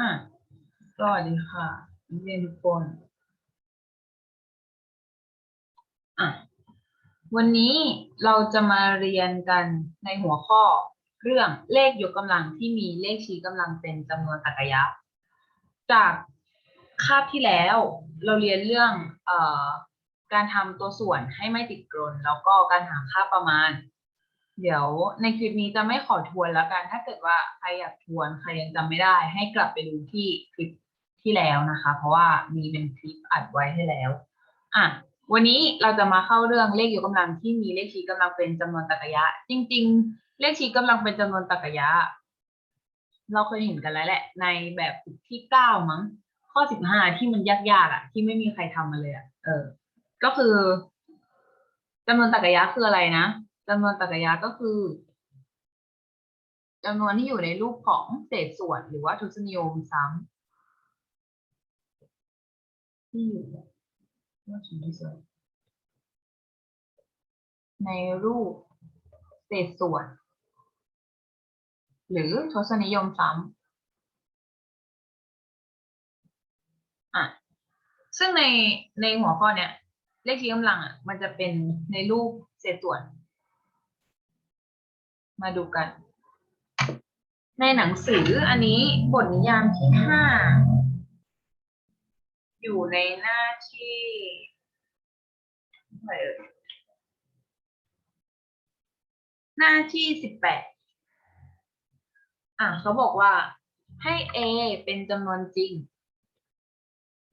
อะสวัสดีค่ะนักเรียนทุกคนอะวันนี้เราจะมาเรียนกันในหัวข้อเรื่องเลขยกกำลังที่มีเลขชี้กำลังเป็นจำนวนตรรกะ จากคาบที่แล้วเราเรียนเรื่องออการทำตัวส่วนให้ไม่ติดกรนแล้วก็การหาค่าประมาณ เดี๋ยวในคลิปนี้จะไม่ขอทวนแล้วกัน ถ้าเกิดว่าใครอยากทวนใครยังจำไม่ได้ ให้กลับไปดูที่คลิปที่แล้วนะคะ เพราะว่ามีเป็นคลิปอัดไว้ให้แล้วอะวันนี้เราจะมาเข้าเรื่องเลขยกกำลังที่มีเลขชี้กำลังเป็นจำนวนตรรกะจริง ๆ เลขชี้กำลังเป็นจำนวนตรรกะเราเคยเห็นกันแล้วแหละ ในแบบที่เก้ามั้ง ข้อสิบห้าที่มันยากๆอะ ที่ไม่มีใครทำมาเลยอะเออ ก็คือจำนวนตรรกยะคืออะไรนะ จำนวนตรรกะก็คือจำนวนที่อยู่ในรูปของเศษส่วนหรือว่าทศนิยมซ้ำที่อยู่ในรูปเศษส่วน หรือทศนิยมซ้ำอะซึ่งในในหัวข้อเนี้ยเลขชี้กำลังอะมันจะเป็นในรูปเศษส่วน มาดูกัน ในหนังสืออันนี้บทนิยามที่ห้าอยู่ในหน้าที่หร่เอ่ยหน้าที่สิบแปดอะเขาบอกว่าให้ a เป็นจำนวนจริง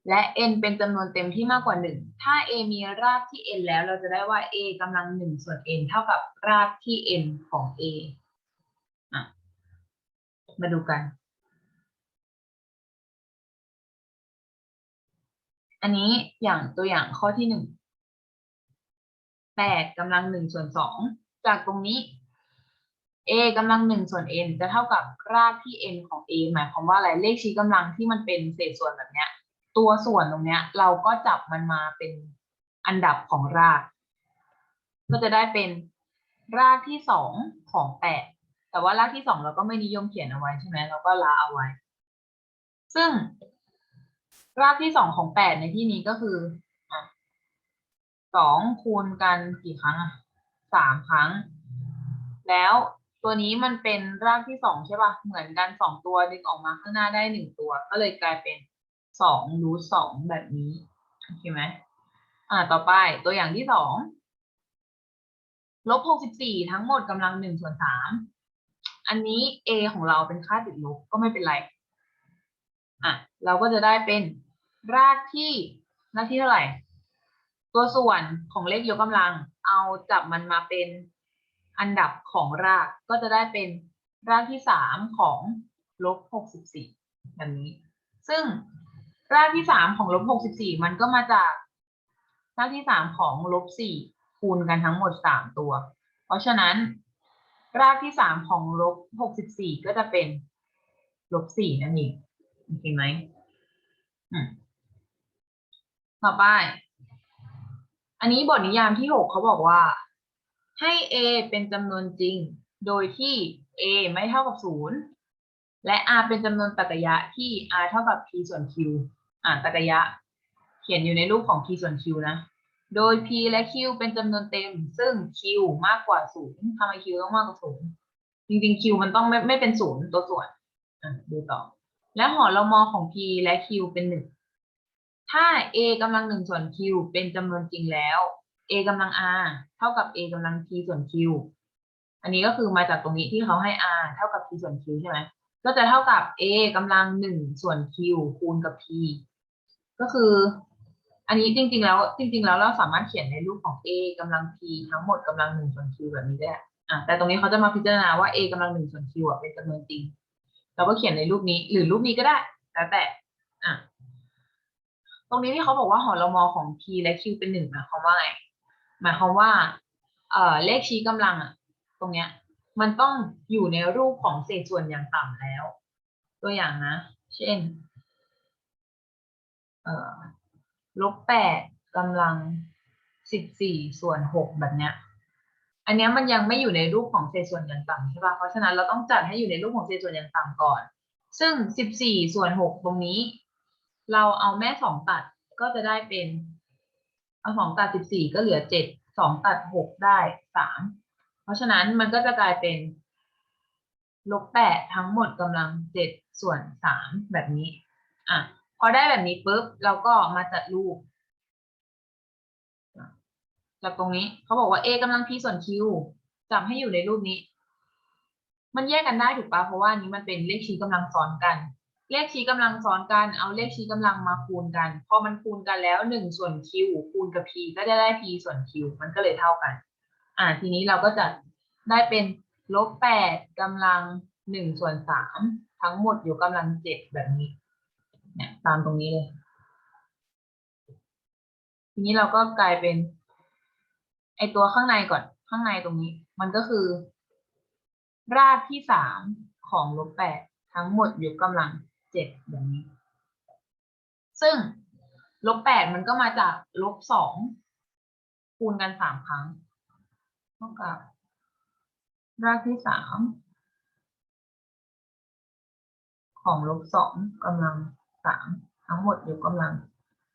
และ n เป็นจำนวนเต็มที่มากกว่าหนึ่งถ้า a มีรากที่ n แล้วเราจะได้ว่า a กำลังหนึ่งส่วน n เท่ากับรากที่ n ของ a มาดูกัน อันนี้อย่างตัวอย่างข้อที่หนึ่งแปดกำลังหนึ่งส่วนสองจากตรงนี้ a กำลังหนึ่งส่วน n จะเท่ากับรากที่ n ของ a หมายความว่าอะไรเลขชี้กำลังที่มันเป็นเศษส่วนแบบเนี้ย ตัวส่วนตรงเนี้ย เราก็จับมันมาเป็นอันดับของราก ก็จะได้เป็นรากที่สองของแปดแต่ว่ารากที่สองเราก็ไม่นิยมเขียนเอาไว้ใช่ไหมเราก็ละเอาไว้ ซึ่ง รากที่สองของแปดในที่นี้ก็คือสองคูณกันกี่ครั้งอะสามครั้ง แล้วตัวนี้มันเป็นรากที่สองใช่ป่ะ เหมือนกันสองตัวดึงออกมาข้างหน้าได้หนึ่งตัว ก็เลยกลายเป็น สองรูทสองแบบนี้โอเคไหมอ่าต่อไปตัวอย่างที่สองลบหกสิบสี่ทั้งหมดกำลังหนึ่งส่วนสามอันนี้ a ของเราเป็นค่าติดลบก็ไม่เป็นไรอะเราก็จะได้เป็นรากที่รากที่เท่าไหร่ ตัวส่วนของเลขยกกำลัง เอาจับมันมาเป็นอันดับของรากก็จะได้เป็นรากที่สามของลบหกสิบสี่แบบนี้ ซึ่ง รากที่สามของลบหกสิบสี่มันก็มาจาก รากที่สามของลบสี่คูณกันทั้งหมดสามตัว เพราะฉะนั้น รากที่สามของลบหกสิบสี่ก็จะเป็นลบสี่นั่นเองโอเคไหมต่อไป อันนี้บทนิยามที่หกเขาบอกว่า ให้ a เป็นจำนวนจริง โดยที่ a ไม่เท่ากับศูนย์และ r เป็นจำนวนตรรกะที่ r เท่ากับ p ส่วน q อ่าตรรกะเขียนอยู่ในรูปของ p ส่วน q นะ โดย p และ q เป็นจำนวนเต็ม ซึ่ง q มากกว่าศูนย์ทำไม q ต้องมากกว่าศูนย์จริงๆ q มันต้องไม่ไม่เป็นศูนย์ตัวส่วนอะดูต่อ และหอละมอของ p และ q เป็นหนึ่งถ้า a กำลังหนึ่งส่วน q เป็นจำนวนจริงแล้ว a กำลัง r เท่ากับ a กำลัง p ส่วน q อันนี้ก็คือมาจากตรงนี้ที่เขาให้ r เท่ากับ p ส่วน q ใช่ไหม ก็จะเท่ากับ a กำลังหนึ่งส่วน q คูณกับ p ก็คือ อันนี้จริง ๆ แล้ว จริง ๆ แล้วเราสามารถเขียนในรูปของ a กำลัง p ทั้งหมดกำลังหนึ่งส่วน q แบบนี้ได้อะแต่ตรงนี้เขาจะมาพิจารณาว่า a กำลังหนึ่งส่วน q อะเป็นจำนวนจริง เราก็เขียนในรูปนี้หรือรูปนี้ก็ได้แล้วแต่อะตรงนี้ที่เขาบอกว่าหอละมอของ p และ q เป็นหนึ่งหมายความว่าไงหมายความว่าเอ่อเลขชี้กำลังอะตรงเนี้ย มันต้องอยู่ในรูปของเศษส่วนอย่างต่ำแล้ว ตัวอย่างนะ เช่น ลบแปดกำลังสิบสี่ส่วนหกแบบเนี้ย อันเนี้ยมันยังไม่อยู่ในรูปของเศษส่วนอย่างต่ำใช่ป่ะ เพราะฉะนั้นเราต้องจัดให้อยู่ในรูปของเศษส่วนอย่างต่ำก่อน ซึ่งสิบสี่ส่วนหกตรงนี้ เราเอาแม่สองตัดก็จะได้เป็น เอาสองตัดสิบสี่ก็เหลือเจ็ดสองตัดหกได้สามเพราะฉะนั้นมันก็จะกลายเป็นลบแปดทั้งหมดกำลังเจ็ดส่วนสามแบบนี้ อะ พอได้แบบนี้ปุ๊บเราก็มาจัดรูปจากตรงนี้เขาบอกว่า a กำลัง p ส่วน q จับให้อยู่ในรูปนี้ มันแยกกันได้ถูกปะเพราะว่านี้มันเป็นเลขชี้กำลังซ้อนกัน เลขชี้กำลังซ้อนกันเอาเลขชี้กำลังมาคูณกัน พอมันคูณกันแล้วหนึ่งส่วน q คูณกับ p ก็จะได้ p ส่วน q มันก็เลยเท่ากัน อ่า ทีนี้เราก็จะได้เป็นลบแปดกำลังหนึ่งส่วนสามทั้งหมดอยู่กำลังเจ็ดแบบนี้ เนี่ยตามตรงนี้เลย ทีนี้เราก็กลายเป็น ไอตัวข้างในก่อนข้างในตรงนี้ มันก็คือ รากที่สามของลบแปดทั้งหมดยกกำลังเจ็ดแบบนี้ ซึ่งลบแปดมันก็มาจากลบสองคูณกันสามครั้งเท่ากับ รากที่สามของลบสองกำลัง สามทั้งหมดยกกำลัง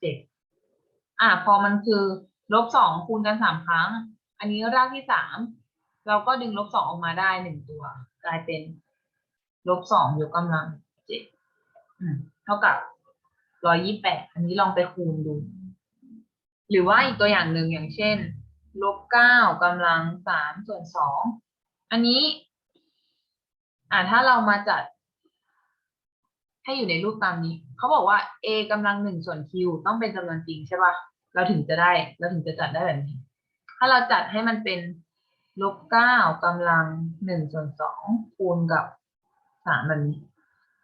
เจ็ดอะพอมันคือลบสองคูณกันสามครั้ง อันนี้รากที่สามเราก็ดึงลบสองออกมาได้หนึ่งตัว กลายเป็นลบสองยกกำลังเจ็ดเท่ากับร้อยยี่แปดอันนี้ลองไปคูณดู หรือว่าอีกตัวอย่างหนึ่งอย่างเช่นลบเก้ากำลังสามส่วนสองอันนี้ อ่าถ้าเรามาจัด ให้อยู่ในรูปตามนี้ เขาบอกว่า a กำลังหนึ่งส่วน q ต้องเป็นจำนวนจริงใช่ป่ะ เราถึงจะได้ เราถึงจะจัดได้แบบนี้ ถ้าเราจัดให้มันเป็นลบเก้ากำลังหนึ่งส่วนสองคูณกับสามแบบนี้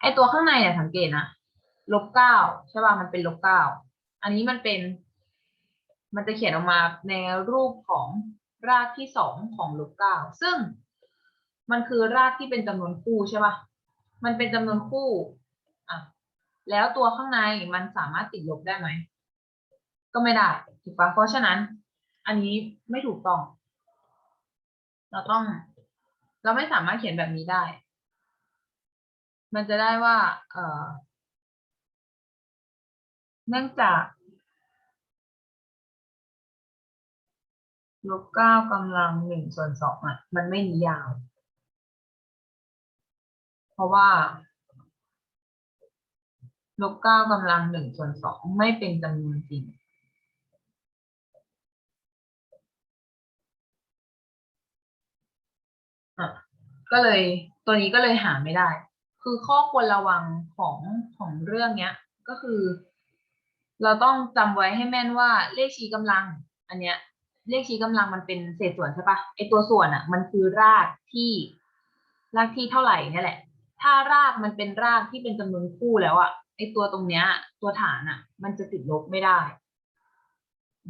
ไอตัวข้างในเนี่ยสังเกตนะลบเก้าใช่ป่ะ มันเป็นลบเก้า อันนี้มันเป็น มันจะเขียนออกมาในรูปของรากที่สองของลบเก้า ซึ่งมันคือรากที่เป็นจำนวนคู่ใช่ป่ะ มันเป็นจำนวนคู่ แล้วตัวข้างในมันสามารถติดลบได้ไหม ก็ไม่ได้ถูกปะเพราะฉะนั้น อันนี้ไม่ถูกต้อง เราต้อง เราไม่สามารถเขียนแบบนี้ได้ มันจะได้ว่า เอ่อ เนื่องจากลบเก้ากำลังหนึ่งส่วนสองอะ มันไม่นิยาม เพราะว่า ลบเก้ากำลังหนึ่งส่วนสองไม่เป็นจำนวนจริงอะก็เลยตัวนี้ก็เลยหาไม่ได้ คือข้อควรระวังของของเรื่องเนี้ย ก็คือ เราต้องจำไว้ให้แม่นว่าเลขชี้กำลัง อันเนี้ย เลขชี้กำลังมันเป็นเศษส่วนใช่ปะไอตัวส่วนอะ มันคือรากที่รากที่เท่าไหร่นี่แหละ ถ้ารากมันเป็นรากที่เป็นจำนวนคู่แล้วอะ ไอตัวตรงเนี้ย ตัวฐานอะมันจะติดลบไม่ได้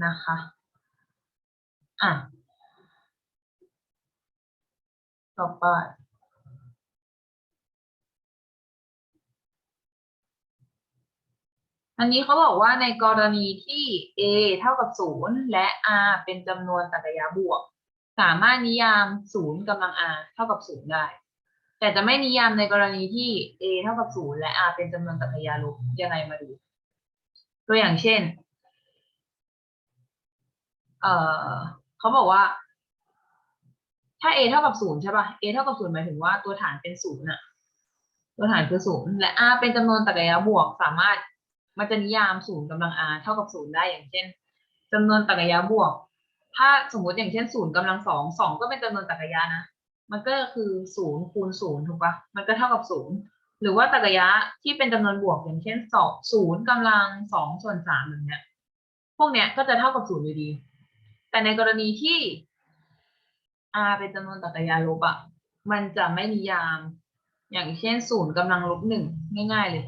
นะคะอะต่อไปอันนี้เขาบอกว่าในกรณีที่ a เท่ากับศูนย์และ r เป็นจำนวนตรรกะบวก สามารถนิยามศูนย์กำลัง r เท่ากับศูนย์ได้ แต่จะไม่นิยามในกรณีที่ a เท่ากับศูนย์และ r เป็นจำนวนตรรกะยะลบยังไงมาดู ตัวอย่างเช่น เอ่อเขาบอกว่า ถ้า a เท่ากับศูนย์ใช่ป่ะ a เท่ากับศูนย์หมายถึงว่าตัวฐานเป็นศูนย์อะตัวฐานคือศูนย์และ r เป็นจำนวนตรรกะยะบวกสามารถมันจะนิยามศูนย์กำลัง r เท่ากับศูนย์ได้อย่างเช่นจำนวนตรรกะยะบวก ถ้าสมมติอย่างเช่นศูนย์กำลังสองสองก็เป็นจำนวนตรรกะยะนะ มันก็คือศูนย์คูณศูนย์ถูกปะมันก็เท่ากับศูนย์หรือว่าตรรกะยะที่เป็นจำนวนบวกอย่างเช่นสองศูนย์กำลังสองส่วนสามแบบเนี้ย พวกเนี้ยก็จะเท่ากับศูนย์อยู่ดี แต่ในกรณีที่ r เป็นจำนวนตรรกยะลบอะมันจะไม่นิยาม อย่างเช่นศูนย์กำลังลบหนึ่งง่าย ๆ เลย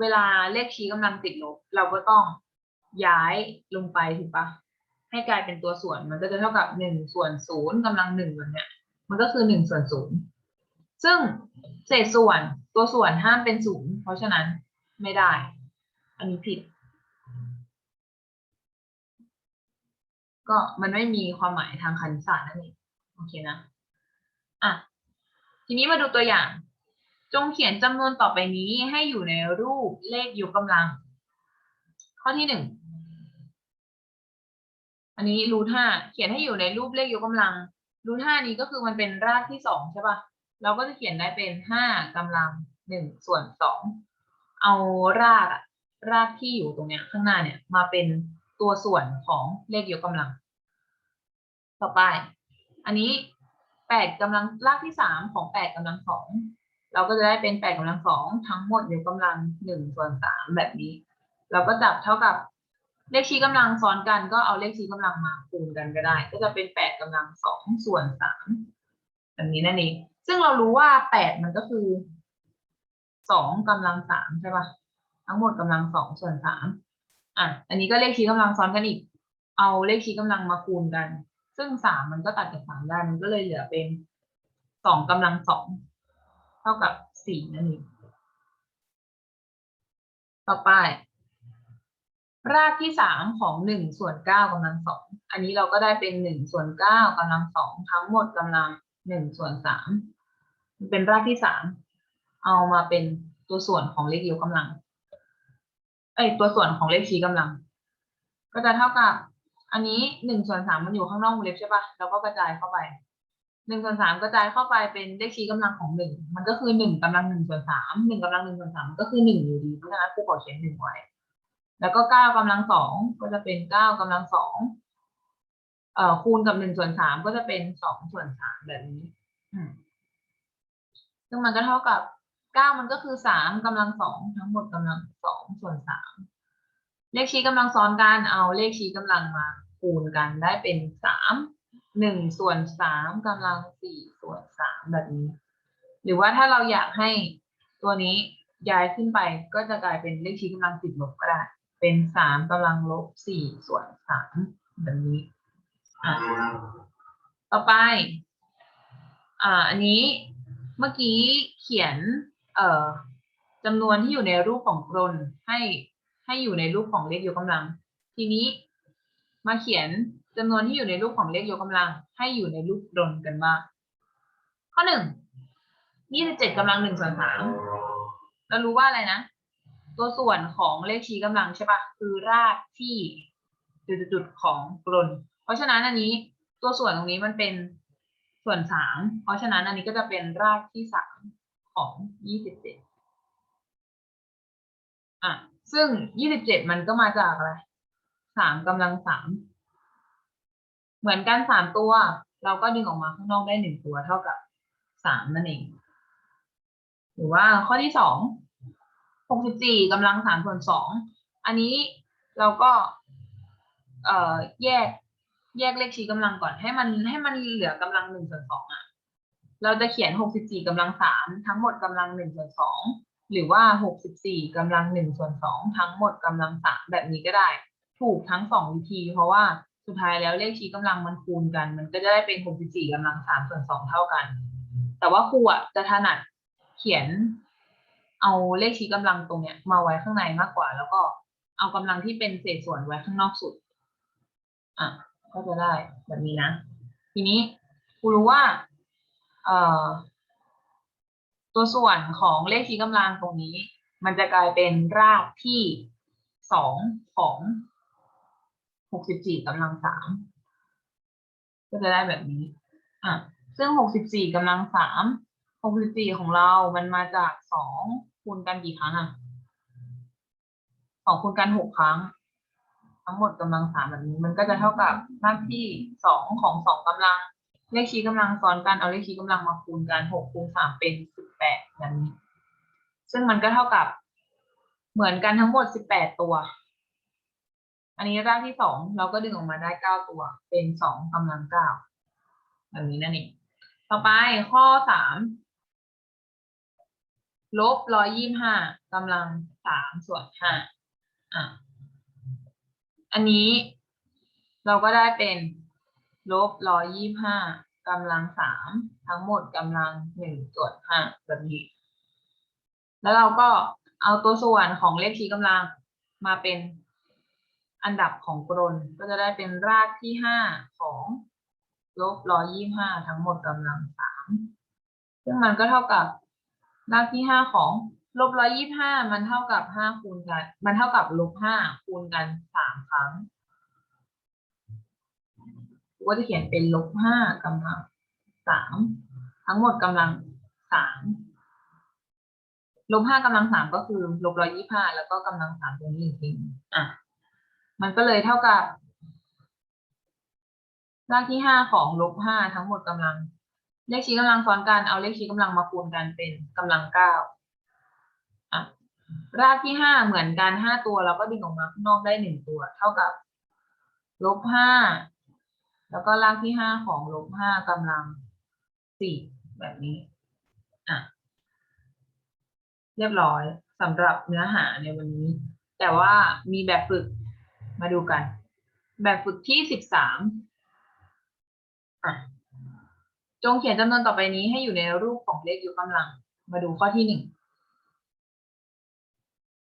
เวลาเลขชี้กำลังติดลบ เราก็ต้องย้ายลงไปถูกปะให้กลายเป็นตัวส่วนมันก็จะเท่ากับหนึ่งส่วนศูนย์กำลังหนึ่งแบบเนี้ย มันก็คือหนึ่งส่วนศูนย์ซึ่งเศษส่วนตัวส่วนห้ามเป็นศูนย์เพราะฉะนั้นไม่ได้ อันนี้ผิด ก็มันไม่มีความหมายทางคณิตศาสตร์นั่นเองโอเคนะอะทีนี้มาดูตัวอย่าง จงเขียนจำนวนต่อไปนี้ให้อยู่ในรูปเลขยกกำลัง ข้อที่หนึ่งอันนี้รูทห้าเขียนให้อยู่ในรูปเลขยกกำลัง รูทห้านี้ก็คือมันเป็นรากที่สองใช่ปะเราก็จะเขียนได้เป็นห้ากำลังหนึ่งส่วนสองเอารากอะรากที่อยู่ตรงเนี้ยข้างหน้าเนี่ยมาเป็นตัวส่วนของเลขยกกำลัง ต่อไป อันนี้แปดกำลังรากที่สามของแปดกำลังสองเราก็จะได้เป็นแปดกำลังสองทั้งหมดยกกำลังหนึ่งส่วนสามแบบนี้ เราก็จับเท่ากับ เลขชี้กำลังซ้อนกันก็เอาเลขชี้กำลังมาคูณกันก็ได้ ก็จะเป็นแปดกำลังสองส่วนสามแบบนี้นั่นเองซึ่งเรารู้ว่าแปดมันก็คือสองกำลังสามใช่ปะทั้งหมดกำลังสองส่วนสามอะอันนี้ก็เลขชี้กำลังซ้อนกันอีก เอาเลขชี้กำลังมาคูณกัน ซึ่งสามมันก็ตัดกับสามได้มันก็เลยเหลือเป็นสองกำลังสองเท่ากับสี่นั่นเองต่อไป รากที่สามของหนึ่งส่วนเก้ากำลังสอง อันนี้เราก็ได้เป็นหนึ่งส่วนเก้ากำลังสองทั้งหมดกำลังหนึ่งส่วนสามเป็นรากที่สามเอามาเป็นตัวส่วนของเลขยกกำลังเอ้ยตัวส่วนของเลขชี้กำลัง ก็จะเท่ากับ อันนี้หนึ่งส่วนสามมันอยู่ข้างนอกวงเล็บใช่ปะเราก็กระจายเข้าไปหนึ่งส่วนสามกระจายเข้าไปเป็นเลขชี้กำลังของหนึ่งมันก็คือหนึ่งกำลังหนึ่งส่วนสามหนึ่งกำลังหนึ่งส่วนสามมันก็คือหนึ่งอยู่ดีเพราะฉะนั้นครูขอเขียนหนึ่งไว้ แล้วก็เก้ากำลังสองก็จะเป็นเก้ากำลังสองเอ่อคูณกับหนึ่งส่วนสามก็จะเป็นสองส่วนสามแบบนี้ซึ่งมันก็เท่ากับเก้ามันก็คือสามกำลังสองทั้งหมดกำลังสองส่วนสามเลขชี้กำลังซ้อนกันเอาเลขชี้กำลังมาคูณกันได้เป็นสามหนึ่งส่วนสามกำลังสี่ส่วนสามแบบนี้ หรือว่าถ้าเราอยากให้ตัวนี้ย้ายขึ้นไปก็จะกลายเป็นเลขชี้กำลังติดลบก็ได้ เป็นสามกำลังลบสี่ส่วนสามแบบนี้อะต่อไปอ่าอันนี้เมื่อกี้เขียน เอ่อจำนวนที่อยู่ในรูปของกลนให้ให้อยู่ในรูปของเลขยกกำลัง ทีนี้มาเขียนจำนวนที่อยู่ในรูปของเลขยกกำลัง ให้อยู่ในรูปกลนกันบ้างข้อหนึ่งยี่สิบเจ็ดกำลังหนึ่งส่วนสามเรารู้ว่าอะไรนะ ตัวส่วนของเลขชี้กำลังใช่ปะคือรากที่จุดๆของกลน เพราะฉะนั้นอันนี้ตัวส่วนตรงนี้มันเป็นส่วนสามเพราะฉะนั้นอันนี้ก็จะเป็นรากที่สามของยี่สิบเจ็ดอะซึ่งยี่สิบเจ็ดมันก็มาจากอะไรสามกำลังสามเหมือนกันสามตัว เราก็ดึงออกมาข้างนอกได้หนึ่งตัวเท่ากับสามนั่นเอง หรือว่าข้อที่สอง หกสิบสี่กำลังสามส่วนสองอันนี้เราก็ เอ่อแยกแยกเลขชี้กำลังก่อนให้มันให้มันเหลือกำลังหนึ่งส่วนสองอะ เราจะเขียนหกสิบสี่กำลังสามทั้งหมดกำลังหนึ่งส่วนสองหรือว่าหกสิบสี่กำลังหนึ่งส่วนสองทั้งหมดกำลังสามแบบนี้ก็ได้ ถูกทั้งสองวิธี เพราะว่าสุดท้ายแล้วเลขชี้กำลังมันคูณกัน มันก็จะได้เป็นหกสิบสี่กำลังสามส่วนสองเท่ากัน แต่ว่าครูอะจะถนัดเขียน เอาเลขชี้กำลังตรงเนี้ยมาไว้ข้างในมากกว่า แล้วก็เอากำลังที่เป็นเศษส่วนไว้ข้างนอกสุด อะ ก็จะได้แบบนี้นะ ทีนี้ครูรู้ว่า เอ่อ ตัวส่วนของเลขชี้กำลังตรงนี้ มันจะกลายเป็นรากที่สองของหกสิบสี่กำลังสามก็จะได้แบบนี้ อะ ซึ่งหกสิบสี่กำลังสามหกสิบสี่ของเรา มันมาจากสอง คูณกันกี่ครั้งอะสองคูณกันหกครั้ง ทั้งหมดกำลังสามแบบนี้ มันก็จะเท่ากับรากที่สองของสองกำลัง เลขชี้กำลังซ้อนกันเอาเลขชี้กำลังมาคูณกันหกคูณสามเป็นสิบแปดแบบนี้ ซึ่งมันก็เท่ากับเหมือนกันทั้งหมดสิบแปดตัว อันนี้รากที่สองเราก็ดึงออกมาได้เก้าตัว เป็นสองกำลังเก้าแบบนี้นั่นเอง ต่อไปข้อสาม ลบร้อยยี่ห้ากำลังสามส่วนห้าอะอันนี้เราก็ได้เป็นลบร้อยยี่ห้ากำลังสามทั้งหมดกำลังหนึ่งส่วนห้าแบบนี้ แล้วเราก็เอาตัวส่วนของเลขชี้กำลังมาเป็นอันดับของกลนก็จะได้เป็นรากที่ห้าของลบร้อยยี่ห้าทั้งหมดกำลังสามซึ่งมันก็เท่ากับ รากที่ห้าของลบร้อยยี่ห้ามันเท่ากับห้าคูณกัน มันเท่ากับลบห้าคูณกันสามครั้งก็จะเขียนเป็นลบห้ากำลังสามทั้งหมดกำลังสามลบห้ากำลังสามก็คือลบร้อยยี่ห้าแล้วก็กำลังสามตรงนี้อีกทีหนึ่งอะ มันก็เลยเท่ากับรากที่ห้าของลบห้าทั้งหมดกำลัง เลขชี้กำลังซ้อนกัน เอาเลขชี้กำลังมาคูณกันเป็นกำลังเก้าอะรากที่ห้าเหมือนกันห้าตัวเราก็ดึงออกมาข้างนอกได้หนึ่งตัว เท่ากับลบห้าแล้วก็รากที่ห้าของลบห้ากำลังสี่แบบนี้อะเรียบร้อยสำหรับเนื้อหาในวันนี้ แต่ว่ามีแบบฝึกมาดูกัน แบบฝึกที่สิบสามอะ จงเขียนจำนวนต่อไปนี้ให้อยู่ในรูปของเลขยกกำลัง มาดูข้อที่หนึ่ง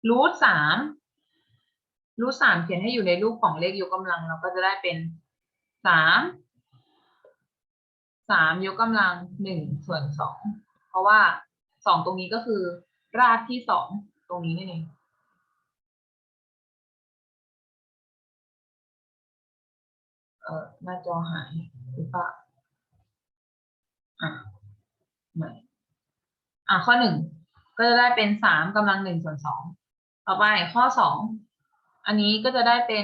รูทสามรูทสามเขียนให้อยู่ในรูปของเลขยกกำลัง เราก็จะได้เป็นสามสามยกกำลังหนึ่งส่วนสองเพราะว่าสองตรงนี้ก็คือ รากที่สองตรงนี้นั่เองเออหน้าจอหายหรือเปล่า อะไม่อะข้อหนึ่งก็จะได้เป็นสามกำลังหนึ่งส่วนสองต่อไปข้อสองอันนี้ก็จะได้เป็น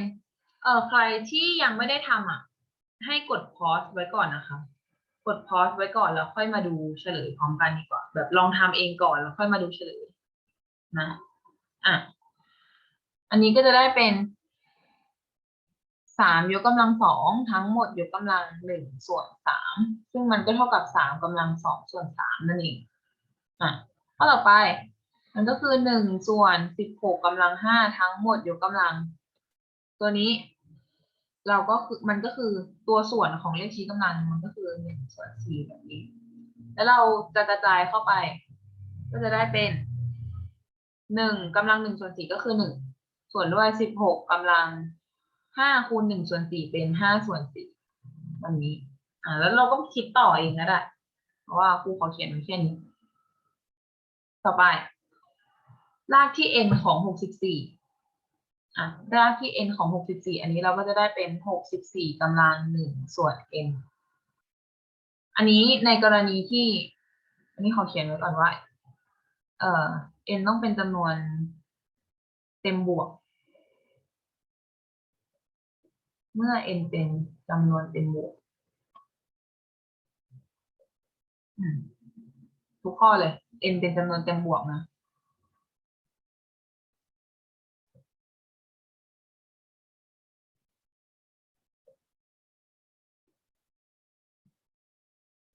เออใครที่ยังไม่ได้ทำอะ ให้กดพอสไว้ก่อนนะคะ กดพอสไว้ก่อนแล้วค่อยมาดูเฉลยพร้อมกันดีกว่า แบบลองทำเองก่อนแล้วค่อยมาดูเฉลยนะอะอันนี้ก็จะได้เป็น สามยกกำลังสองทั้งหมดยกกำลังหนึ่งส่วนสามซึ่งมันก็เท่ากับสามกำลังสองส่วนสามนั่นเองอะข้อต่อไป มันก็คือหนึ่งส่วนสิบหกกำลังห้าทั้งหมดยกกำลัง ตัวนี้ เราก็คือมันก็คือตัวส่วนของเลขชี้กำลังมันก็คือหนึ่งส่วนสี่แบบนี้ แล้วเราจะกระจายเข้าไป ก็จะได้เป็นหนึ่งกำลังหนึ่งส่วนสี่ก็คือหนึ่งส่วนด้วยสิบหกกำลัง ห้าคูณหนึ่งส่วนสี่เป็นห้าส่วนสี่แบบนี้ อ่า แล้วเราก็คิดต่อเองก็ได้เพราะว่าครูเขอเขียนไว้แค่นี้ ต่อไป รากที่ n ของหกสิบสี่อะรากที่ n ของหกสิบสี่อันนี้เราก็จะได้เป็นหกสิบสี่กำลังหนึ่งส่วน n อันนี้ในกรณีที่ อันนี้ขอเขียนไว้ก่อนว่า เอ่อ n ต้องเป็นจำนวนเต็มบวก เมื่อ n เป็นจำนวนเต็มบวกทุกข้อเลย n เป็นจำนวนเต็มบวกนะ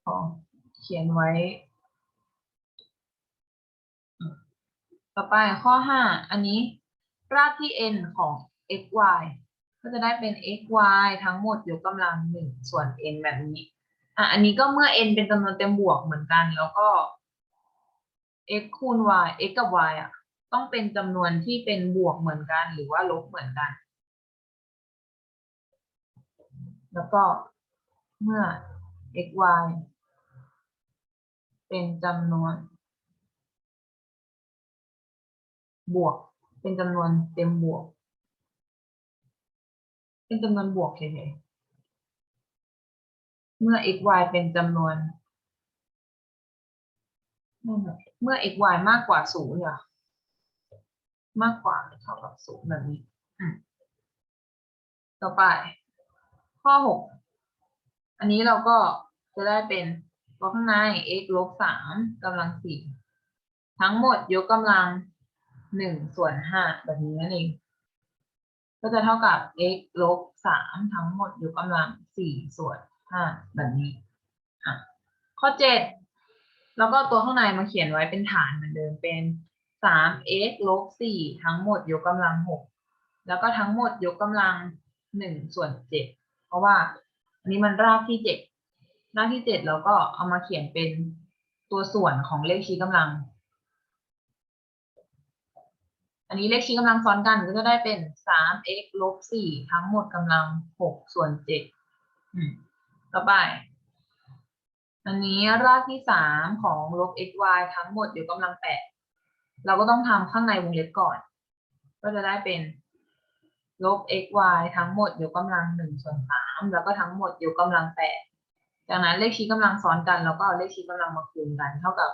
ขอเขียนไว้ ต่อไปข้อห้า อันนี้ รากที่ n ของ x y ก็จะได้เป็น x y ทั้งหมดยกกำลังหนึ่งส่วน n แบบนี้ อะ อันนี้ก็เมื่อ n เป็นจำนวนเต็มบวกเหมือนกัน แล้วก็ x คูณ y x กับ y อะ ต้องเป็นจำนวนที่เป็นบวกเหมือนกันหรือว่าลบเหมือนกัน แล้วก็เมื่อ x y เป็นจำนวน บวก เป็นจำนวนเต็มบวก เป็นจำนวนบวกเฉยๆ เมื่อ x y เป็นจำนวน เมื่อ x y มากกว่าศูนย์อมากกว่าเท่ากับศูนย์แบบนี้ ต่อไป ข้อหก อันนี้เราก็จะได้เป็นตัวข้างใน x ลบสามกำลังสี่ ทั้งหมดยกกำลังหนึ่งส่วนห้าแบบนี้นั่นเอง ก็จะเท่ากับ x ลบสามทั้งหมดยกกำลังสี่ส่วนห้าแบบนี้อะข้อเจ็ดแล้วก็ตัวข้างในมาเขียนไว้เป็นฐานเหมือนเดิมเป็นสาม x ลบสี่ทั้งหมดยกกำลังหกแล้วก็ทั้งหมดยกกำลังหนึ่งส่วนเจ็ดเพราะว่าอันนี้มันรากที่เจ็ดรากที่เจ็ดเราก็เอามาเขียนเป็นตัวส่วนของเลขชี้กำลัง อันนี้เลขชี้กำลังซ้อนกันก็จะได้เป็นสาม x ลบสี่ทั้งหมดกำลังหกส่วนเจ็ดต่อไป อันนี้รากที่สามของลบ x y ทั้งหมดอยกกำลังแปดเราก็ต้องทำข้างในวงเล็บก่อน ก็จะได้เป็นลบ x y ทั้งหมดยกกำลังหนึ่งส่วนสามแล้วก็ทั้งหมดยกกำลังแปดจากนั้นเลขชี้กำลังซ้อนกันแล้วก็เอาเลขชี้กำลังมาคูณกัน เท่ากับ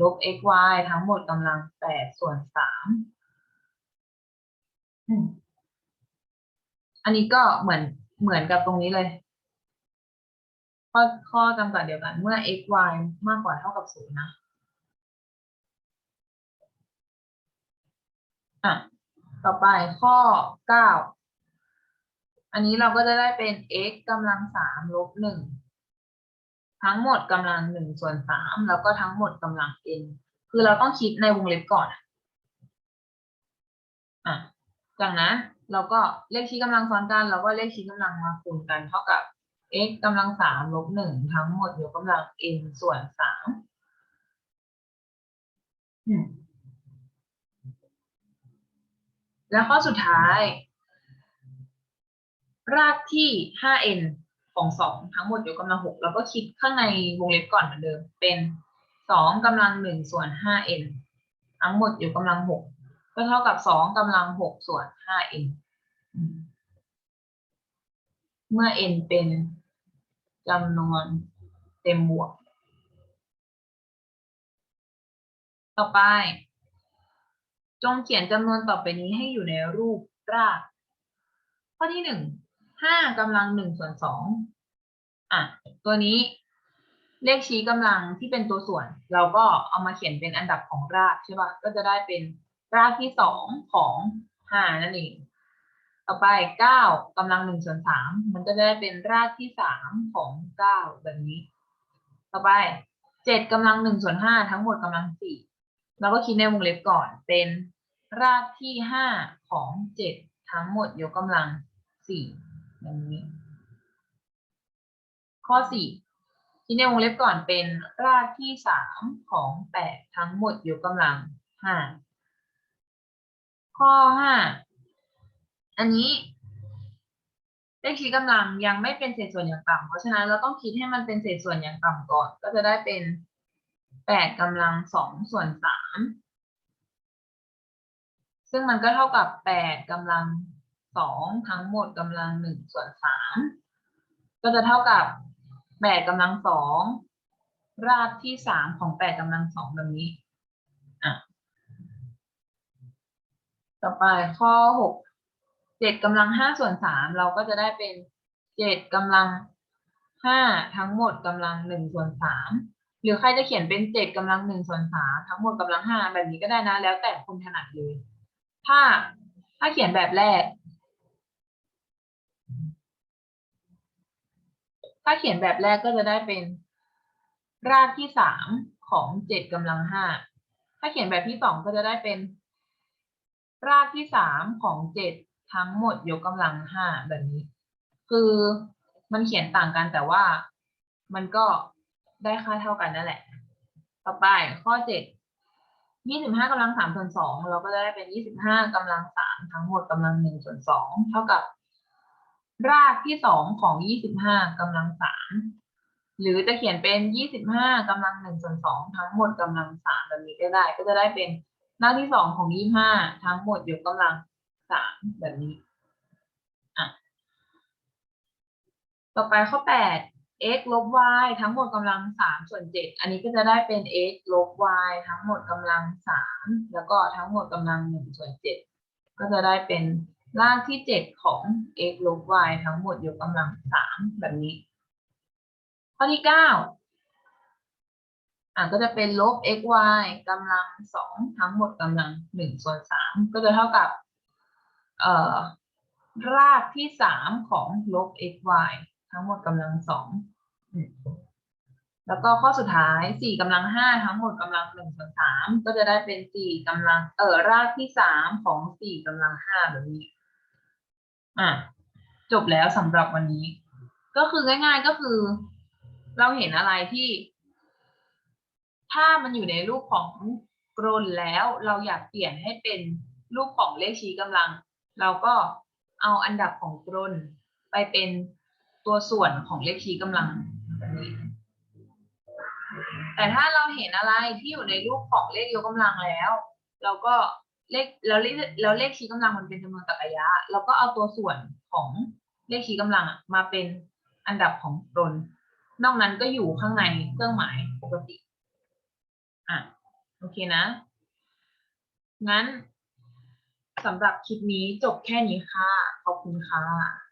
ลบ x y ทั้งหมดกำลังแปดส่วนสาม อันนี้ก็เหมือนเหมือนกับตรงนี้เลย ข้อข้อจำกัดเดียวกันเมื่อ x y มากกว่าเท่ากับศูนย์นะอะต่อไปข้อเก้าอันนี้เราก็จะได้เป็น x กำลังสามลบหนึ่งทั้งหมดกำลังหนึ่งส่วนสามแล้วก็ทั้งหมดกำลัง n คือเราต้องคิดในวงเล็บก่อนอะ จากนั้นเราก็เลขชี้กำลังซ้อนกันเราก็เลขชี้กำลังมาคูณกันเท่ากับ x กำลังสามลบหนึ่งทั้งหมดยกกำลัง n ส่วนสามแล้วข้อสุดท้าย รากที่ 5n ของสองทั้งหมดยกกำลังหกเราก็คิดข้างในวงเล็บก่อนเหมือนเดิม เป็นสองกำลังหนึ่งส่วน 5n ทั้งหมดยกกำลังห ก็เท่ากับสองกำลังหกส่วน 5n อืมเมื่อ n เป็นจำนวนเต็มบวก ต่อไป จงเขียนจำนวนต่อไปนี้ให้อยู่ในรูปราก ข้อที่หนึ่งห้ากำลังหนึ่งส่วนสองอะ ตัวนี้เลขชี้กำลังที่เป็นตัวส่วน เราก็เอามาเขียนเป็นอันดับของรากใช่ปะก็จะได้เป็น รากที่สองของห้านั่นเอง ต่อไปเก้ากำลังหนึ่งส่วนสามมันก็จะได้เป็นรากที่สามของเก้าแบบนี้ ต่อไปเจ็ดกำลังหนึ่งส่วนห้าทั้งหมดกำลังสี่เราก็คิดในวงเล็บก่อนเป็นรากที่ห้าของเจ็ดทั้งหมดยกกำลังสี่แบบนี้ ข้อสี่คิดในวงเล็บก่อนเป็นรากที่สามของแปดทั้งหมดยกกำลังห้า ข้อห้าอันนี้เลขชี้กำลังยังไม่เป็นเศษส่วนอย่างต่ำเพราะฉะนั้นเราต้องคิดให้มันเป็นเศษส่วนอย่างต่ำก่อน ก็จะได้เป็นแปดกำลังสองส่วนสามซึ่งมันก็เท่ากับแปดกำลังสองทั้งหมดกำลังหนึ่งส่วนสามก็จะเท่ากับแปดกำลังสองรากที่สามของแปดกำลังสองแบบนี้อะ ต่อไปข้อหกเจ็ดกำลังห้าส่วนสามเราก็จะได้เป็นเจ็ดกำลังห้าทั้งหมดกำลังหนึ่งส่วนสามหรือใครจะเขียนเป็นเจ็ดกำลังหนึ่งส่วนสามทั้งหมดกำลังห้าแบบนี้ก็ได้นะ แล้วแต่คุณถนัดเลย ถ้าถ้าเขียนแบบแรก ถ้าเขียนแบบแรกก็จะได้เป็นรากที่สามของเจ็ดกำลังห้าถ้าเขียนแบบที่สองก็จะได้เป็น รากที่สามของเจ็ดทั้งหมดยกกำลังห้าแบบนี้ คือมันเขียนต่างกันแต่ว่ามันก็ได้ค่าเท่ากันนั่นแหละ ต่อไปข้อเจ็ดยี่สิบห้ากำลังสามส่วนสองเราก็จะได้เป็นยี่สิบห้ากำลังสามทั้งหมดกำลังหนึ่งส่วนสองเท่ากับ รากที่สองของยี่สิบห้ากำลังสามหรือจะเขียนเป็นยี่สิบห้ากำลังหนึ่งส่วนสองทั้งหมดกำลังสามแบบนี้ก็ได้ ก็จะได้เป็น ราที่สองของยี่ห้าทั้งหมดยกกำลังสามแบบนี้อะต่อไปข้อแปด x ลบ y ทั้งหมดกำลังสามส่วนเจ็ดอันนี้ก็จะได้เป็น x ลบ y ทั้งหมดกำลังสามแล้วก็ทั้งหมดกำลังหนึ่งส่วนเจ็ดก็จะได้เป็นรากที่เจ็ดของ x ลบ y ทั้งหมดยกกำลังสามแบบนี้ ข้อที่เก้า อะก็จะเป็นลบ x y กำลังสองทั้งหมดกำลังหนึ่งส่วนสามก็จะเท่ากับเอ่อรากที่สามของลบ x y ทั้งหมดกำลังสองแล้วก็ข้อสุดท้ายสี่กำลังห้าทั้งหมดกำลังหนึ่งส่วนสามก็จะได้เป็นสี่กำลังเอ่อรากที่สามของสี่กำลังห้าแบบนี้อะจบแล้วสำหรับวันนี้ ก็คือง่าย ๆก็คือ เราเห็นอะไรที่ ถ้ามันอยู่ในรูปของกรนแล้วเราอยากเปลี่ยนให้เป็นรูปของเลขชี้กำลัง เราก็เอาอันดับของกรนไปเป็นตัวส่วนของเลขชี้กำลัง แต่ถ้าเราเห็นอะไรที่อยู่ในรูปของเลขยกกำลังแล้ว เราก็เลขแล้วเลขแล้วเลขชี้กำลังมันเป็นจำนวนตรรกะยะ เราก็เอาตัวส่วนของเลขชี้กำลังมาเป็นอันดับของตนนอกนั้นก็อยู่ข้างในเครื่องหมายปกติ อะโอเคนะ งั้นสำหรับคลิปนี้จบแค่นี้ค่ะ ขอบคุณค่ะ